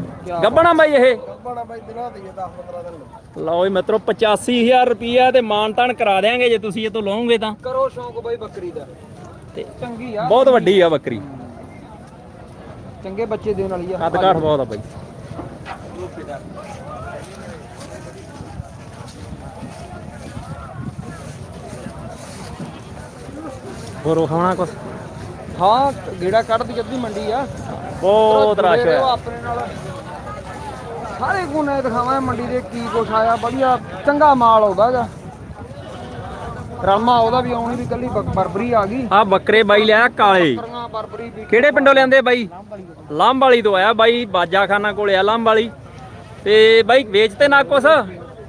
ਗੱਬਣਾ ਬਾਈ ਇਹ? ਬੜਾ ਬਾਈ ਦਿਨਾਂ ਦੀ 10 15 ਦਿਨ ਲਓ ਜੀ ਮਿੱਤਰੋ 85000 ਰੁਪਈਆ ਤੇ ਮਾਨ ਤਾਨ ਕਰਾ ਦੇਾਂਗੇ ਜੇ ਤੁਸੀਂ ਇਹ ਤੋਂ ਲਓਗੇ ਤਾਂ। ਕਰੋ ਸ਼ੌਂਕ ਬਾਈ ਬੱਕਰੀ ਦਾ। ਤੇ ਚੰਗੀ ਆ। ਬਹੁਤ ਵੱਡੀ ਆ ਬੱਕਰੀ। ਚੰਗੇ ਬੱਚੇ ਦੇਣ ਵਾਲੀ ਆ। ਕੱਦ ਕਾਠ ਬਹੁਤ ਆ ਬਾਈ। ਹੋਰ ਵਿਖਾਉਣਾ ਕੁਛ? ਹਾਂ ਗੇੜਾ ਕੱਢਦੀ ਅੱਧੀ ਮੰਡੀ ਆ। ਬਹੁਤ ਰਸ਼ ਜੁੜੇ ਰਹੋ ਹੋਇਆ ਆਪਣੇ ਨਾਲ। ਸਾਰੇ ਗੁਨੇ ਦਿਖਾਵਾਂ ਮੰਡੀ ਦੇ ਕੀ ਕੁਛ ਆਇਆ। ਵਧੀਆ ਚੰਗਾ ਮਾਲ ਆਉਂਦਾ ਗਾ ਰਾਮਾ ਉਹਦਾ ਵੀ ਆਉਣੀ ਵੀ ਕੱਲੀ ਬਰਬਰੀ ਆ ਗਈ। ਆ ਬੱਕਰੇ ਬਾਈ ਲਿਆ ਕਾਲੇ। ਬੱਕਰੀਆਂ ਕਿਹੜੇ ਪਿੰਡੋਂ ਲਿਆਂਦੇ ਬਾਈ? ਲਾਂਭ ਵਾਲੀ ਤੋਂ ਆਇਆ ਬਾਈ ਬਾਜਾਖਾਨਾ ਕੋਲੇ ਆ ਲਾਂਭ ਵਾਲੀ ਤੇ ਬਾਈ ਵੇਚਤੇ ਨਾ ਕੁਛ?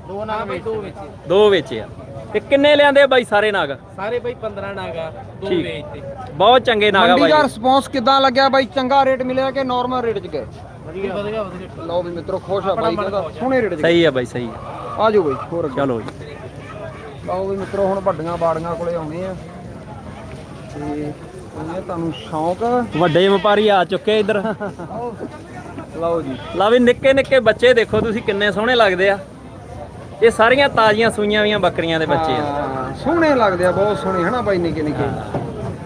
ਦੋ ਨਾ ਬਈ ਦੋ ਵਿੱਚ। ਦੋ ਵੇਚੇ ਆ। ਤੇ ਕਿੰਨੇ ਲਿਆਂਦੇ ਬਾਈ ਸਾਰੇ ਨਾਗ? ਸਾਰੇ ਬਈ 15 ਨਾਗਾ ਦੋ ਠੀਕ। ਵੇਚਤੇ। ਬਹੁਤ ਚੰਗੇ ਨਾਗ ਆ ਮੰਡੀ ਬਾਈ। ਦਾ ਰਿਸਪੌਂਸ ਕਿਦਾਂ ਲੱਗਿਆ ਬਾਈ? ਚੰਗਾ ਰੇਟ ਮਿਲਿਆ ਕਿ ਨਾਰਮਲ ਰੇਟ 'ਚ ਗਏ? ਵਧੀਆ ਵਧੀਆ ਵਧੀਆ। ਲਓ ਵੀ ਮਿੱਤਰੋ ਖੁਸ਼ ਆ ਬਾਈ ਕਹਿੰਦਾ। ਸੋਹਣੇ ਰੇਟ 'ਚ ਸਹੀ ਆ ਬਾਈ ਸਹੀ ਆ। ਆ ਜਾਓ ਬਾਈ ਹੋਰ ਅੱਗੇ। ਚਲੋ ਜੀ। ਲਓ ਵੀ ਮਿੱਤਰੋ ਹੁਣ ਵੱਡੀਆਂ ਬਾੜੀਆਂ ਕੋਲੇ ਆਉਣੇ ਆ। ਤੇ ਉਹਨੇ ਤੁਹਾਨੂੰ ਸ਼ੌਂਕ ਵੱਡੇ ਵਪਾਰੀ ਆ ਚੁੱਕੇ ਇੱਧਰ। ਲਓ ਜੀ। ਲਾ ਵੀ ਨਿੱਕੇ ਨਿੱਕੇ ਬੱਚੇ ਦੇਖੋ ਤੁਸੀਂ ਕਿੰਨੇ ਸੋਹਣੇ ਲੱਗਦੇ ਆ। ਇਹ ਸਾਰੀਆਂ ਤਾਜ਼ੀਆਂ ਸੂਈਆਂ ਵੀਆਂ ਬੱਕਰੀਆਂ ਦੇ ਬੱਚੇ ਆ। ਹਾਂ, ਸੋਹਣੇ ਲੱਗਦੇ ਆ ਬਹੁਤ ਸੋਹਣੇ ਹਨਾ ਬਾਈ ਨਿੱਕੇ ਨਿੱਕੇ?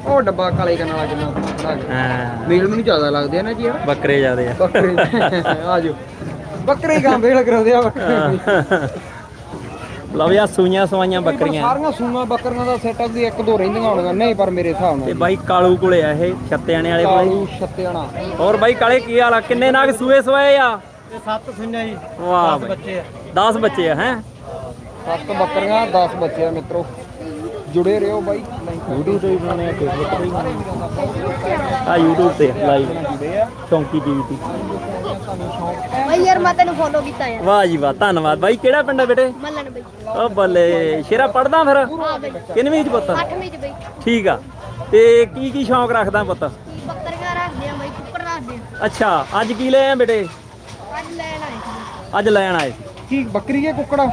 ਉਹ ਡੱਬਾ ਕਾਲੇ ਕਰਨ ਵਾਲਾ ਕਿੰਨਾ ਖੜਾ ਗਿਆ ਹਾਂ। ਮੇਲ ਮੈਨੂੰ ਜ਼ਿਆਦਾ ਲੱਗਦੇ ਆ ਨਾ ਜੀ ਇਹ। ਬੱਕਰੇ ਜਿਆਦੇ ਆ। ਬੱਕਰੇ। ਆ ਜਾਓ। ਬੱਕਰੇ ਕਾਂ ਵੇਲ ਕਰਾਉਂਦੇ ਆ। ਬੱਕਰੇ ਲਓ ਵੀ ਆ ਸੂਈਆਂ ਸਵਾਈਆਂ ਬੱਕਰੀਆਂ। ਸਾਰੀਆਂ ਸੂਆਂ ਬੱਕਰੀਆਂ ਦਾ ਸੈਟਅਪ ਦੀ ਇੱਕ ਦੋ ਰਹਿੰਦੀਆਂ ਹੋਣਗੀਆਂ। ਨਹੀਂ ਪਰ ਮੇਰੇ ਹਿਸਾਬ ਤੇ ਨਾਲ ਬਾਈ ਕਾਲੂ ਕੋਲੇ ਆ ਇਹ ਛੱਤਿਆਣੇ ਵਾਲੇ ਬਾਈ ਕਾਲੂ ਛੱਤਿਆਣਾ। ਹੋਰ ਬਾਈ ਕਾਲੇ ਕੀ ਹਾਲ ਆ? ਕਿੰਨੇ ਨਾਗ ਸੂਏ ਸਵਾਏ ਆ? ਤੇ ਸੱਤ ਸੁਣਿਆ ਜੀ। ਵਾਹ ਬਾਈ। ਬੱਚੇ ਆ। 10 ਬੱਚੇ ਆ ਹੈ? ਸੱਤ ਬੱਕਰੀਆਂ 10 ਬੱਚੇ ਆ ਮਿੱਤਰੋ। ਜੁੜੇ ਰਹੋ ਬਾਈ। YouTube ਤੇ ਬਣਾਉਣੇ ਆ Facebook ਤੇ ਆ। YouTube ਤੇ ਲਾਈਵ ਚੌਂਕੀ ਟੀਵੀ ਤੇ। ਬਾਈ ਯਾਰ ਮੈਂ ਤੈਨੂੰ ਫੋਲੋ ਕੀਤਾ ਯਾਰ। ਵਾਹ ਜੀ ਵਾਹ ਧੰਨਵਾਦ ਬਾਈ। ਕਿਹੜਾ ਪਿੰਡ ਆ ਬੇਟੇ? ਮੱਲਣ ਬਾਈ। ਓ ਬੱਲੇ ਸ਼ੇਰਾ ਪੜਦਾ ਫਿਰ? ਹਾਂ ਬਾਈ। ਕਿੰਨਵੀਂ ਚ ਪੁੱਤ? 8ਵੀਂ ਚ ਬਾਈ। ਠੀਕ ਆ। ਤੇ ਕੀ ਕੀ ਸ਼ੌਂਕ ਰੱਖਦਾ ਪੁੱਤ? ਬੱਕਰੀਆਂ ਰੱਖਦੇ ਆ ਬਾਈ ਕੁੱਕੜ ਰੱਖਦੇ ਆ। ਅੱਛਾ ਅੱਜ ਕੀ ਲੈ ਆ ਬੇਟੇ? ਅੱਜ ਲੈਣ ਆਏ ਸੀ। ਅੱਜ ਲੈਣ ਆਏ ਸੀ। ਕੀ ਬੱਕਰੀ ਹੈ ਕੁੱਕੜਾ?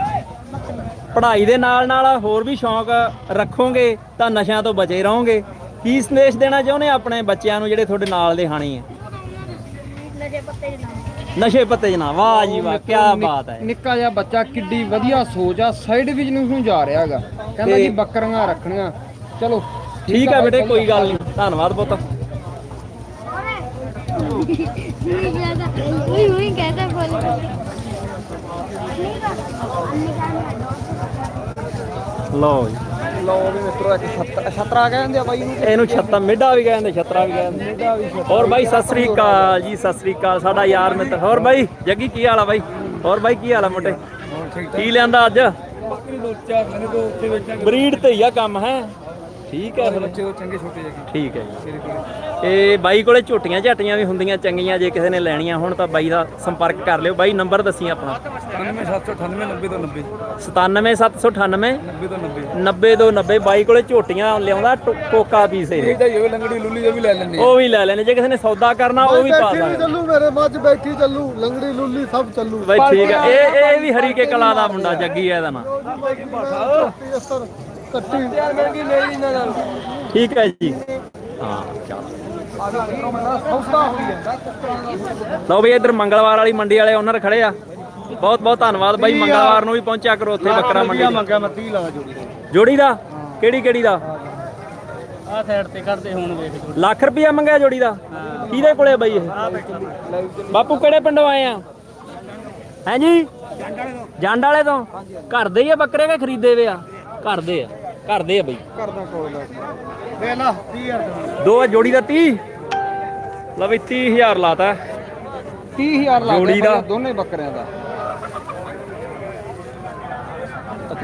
ਪੜ੍ਹਾਈ ਦੇ ਨਾਲ ਨਾਲ ਹੋਰ ਵੀ ਸ਼ੌਂਕ ਰੱਖੋਗੇ ਤਾਂ ਨਸ਼ਿਆਂ ਤੋਂ ਬਚੇ ਰਹੋਗੇ। ਕੀ ਸੰਦੇਸ਼ ਦੇਣਾ ਚਾਹੁੰਦੇ ਆਪਣੇ ਬੱਚਿਆਂ ਨੂੰ ਜਿਹੜੇ ਤੁਹਾਡੇ ਨਾਲ ਦੇ ਹਾਣੀ ਆ? ਨਜੇ ਪੱਤੇ ਦੇ ਨਾਮ ਨਸ਼ੇ ਪੱਤੇ ਜਨਾ ਵਾਹ ਜੀ ਵਾਹ ਕੀ ਬਾਤ ਹੈ। ਨਿੱਕਾ ਜਿਹਾ ਬੱਚਾ ਕਿੱਡੀ ਵਧੀਆ ਸੋਚ ਆ ਸਾਈਡ ਬਿਜ਼ਨਸ ਨੂੰ ਜਾ ਰਿਹਾ ਹੈਗਾ। ਕਹਿੰਦਾ ਜੀ ਬੱਕਰੀਆਂ ਰੱਖਣੀਆਂ। ਚਲੋ ਠੀਕ ਆ ਬੇਟੇ ਕੋਈ ਗੱਲ ਨਹੀਂ। ਧੰਨਵਾਦ ਪੁੱਤ। ਉਹੀ ਉਹੀ ਕਹਿੰਦਾ ਫੋਲੋ ਲਓ ਜੀ। ਲਓ ਵੀ ਮਿੱਤਰੋ ਇੱਕ ਛਤਰਾ ਛਤਰਾ ਕਹਿੰਦੇ ਆ ਬਾਈ ਨੂੰ। ਇਹਨੂੰ ਛੱਤਾ ਮਿੱਡਾ ਵੀ ਕਹਿੰਦੇ ਛਤਰਾ ਵੀ ਕਹਿੰਦੇ ਹੋਰ ਬਾਈ ਸਤਿ ਸ੍ਰੀ ਅਕਾਲ ਜੀ ਸਤਿ ਸ੍ਰੀ ਅਕਾਲ ਸਾਡਾ ਯਾਰ ਮਿੱਤਰ। ਹੋਰ ਬਾਈ ਜੱਗੀ ਕੀ ਹਾਲ ਆ ਬਾਈ? ਹੋਰ ਬਾਈ ਕੀ ਹਾਲ ਆ ਮੁੰਡੇ ਕੀ ਲਿਆਂਦਾ ਅੱਜ? ਬੱਕਰੀ ਦੋ ਚਾਰ ਮਹੀਨੇ ਤੋਂ ਉੱਥੇ ਵੇਚਾਂਗੇ। ਬਰੀਡ ਤੇ ਹੀ ਆ ਕੰਮ ਹੈ? ਠੀਕ ਹੈ ਫਿਰ। ਬੱਚੇ ਉਹ ਚੰਗੇ ਛੋਟੇ ਜਿਹੇ ਠੀਕ ਹੈ ਜੀ। ਤੇ ਬਾਈ ਕੋਲੇ ਝੋਟੀਆਂ ਝਾਟੀਆਂ ਵੀ ਹੁੰਦੀਆਂ ਚੰਗੀਆਂ ਜੇ ਕਿਸੇ ਨੇ ਲੈਣੀਆਂ ਹੁਣ ਤਾਂ ਬਾਈ ਦਾ ਸੰਪਰਕ ਕਰ ਲਿਓ। ਬਾਈ ਨੰਬਰ ਦੱਸੀ ਆਪਣਾ। 97798 90 ਤੋਂ 90 97798 90 ਤੋਂ 90 90 ਤੋਂ 90 ਬਾਈ ਕੋਲੇ ਝੋਟੀਆਂ ਲਿਆਉਂਦਾ ਟੋ- ਕੋਕਾ ਪੀਸ ਇਹ। ਇਹਦਾ ਹੀ ਲੰਗੜੀ ਲੁੱਲੀ ਜੋ ਵੀ ਲੈ ਲੈਂਦੇ ਉਹ ਵੀ ਲੈ ਲੈਣੇ ਜੇ ਕਿਸੇ ਨੇ ਸੌਦਾ ਕਰਨਾ ਉਹ ਵੀ ਪਾ ਸਕਦਾ। ਚੱਲੂ ਮੇਰੇ ਮੱਝ ਬੈਠੀ ਚੱਲੂ। ਲੰਗੜੀ ਲੁੱਲੀ ਸਭ ਚੱਲੂ। ਬਾਈ ਠੀਕ ਹੈ ਇਹ ਇਹ ਵੀ ਹਰੀਕੇ ਕਲਾ ਦਾ ਮੁੰਡਾ ਜੱਗੀ ਹੈ ਇਹਦਾ ਨਾਂ। ਕੱਟੀ ਯਾਰ ਮਿਲ ਗਈ ਮੇਰੀ ਨਾਲ ਠੀਕ ਹੈ ਜੀ। ਹਾਂ ਲਓ ਬਈ ਇੱਧਰ ਮੰਗਲਵਾਰ ਵਾਲੀ ਮੰਡੀ ਵਾਲੇ ਓਨਰ ਖੜੇ ਆ। ਬਹੁਤ ਬਹੁਤ ਧੰਨਵਾਦ ਬਾਈ। ਮੰਗਲਵਾਰ ਨੂੰ ਵੀ ਪਹੁੰਚਿਆ ਕਰੋ ਉੱਥੇ ਬੱਕਰਾ ਮੰਡੀ ਤੇ। ਮੰਗਿਆ ਮੈਂ 30 ਲਾ ਜੋੜੀ ਜੋੜੀ ਦਾ? ਕਿਹੜੀ ਕਿਹੜੀ ਦਾ? ਆ ਸਾਈਡ ਤੇ ਕਰਦੇ ਹੁਣ ਵੇਖ ਲੱਖ ਰੁਪਇਆ ਮੰਗਿਆ ਜੋੜੀ ਦਾ? ਕਿਹਦੇ ਕੋਲੇ ਬਾਈ ਇਹ? ਬਾਪੂ ਕਿਹੜੇ ਪਿੰਡੋਂ ਆਏ ਆ? ਹੈ ਜੀ? ਜੰਡ ਵਾਲੇ ਤੋਂ? ਘਰ ਦੇ ਹੀ ਆ ਬੱਕਰੇ ਕੇ ਖਰੀਦੇ ਵੇ ਆ? ਘਰ ਦੇ ਆ ਘਰ ਦੇ ਆ ਬਈ। ਕਰਦਾ ਕੋਲ ਦਾ ਵੇ ਲਾ 30000 ਦੋ। ਆ ਜੋੜੀ ਦਾ 30 ਲਓ ਬਈ 30000 ਲਾਤਾ। 30000 ਲੱਗ ਜੋੜੀ ਦਾ। ਦੋਨੇ ਬੱਕਰਿਆਂ ਦਾ।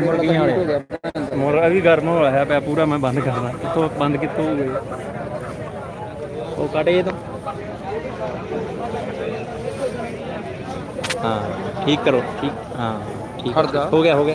ਮੁਰਗੀਆਂ ਵਾਲੇ। ਵੀ ਗਰਮ ਹੋਇਆ ਪਿਆ ਪੂਰਾ ਮੈਂ ਬੰਦ ਕਰਦਾ। ਕਿੱਥੋਂ ਬੰਦ ਕਿੱਥੋਂ ਹੋ ਗਏ? ਉਹ ਕੱਢੇ ਤੋਂ। ਹਾਂ ਠੀਕ ਕਰੋ ਠੀਕ ਹਾਂ ਠੀਕ। ਜਾ। ਹੋ ਗਿਆ ਹੋ ਗਿਆ।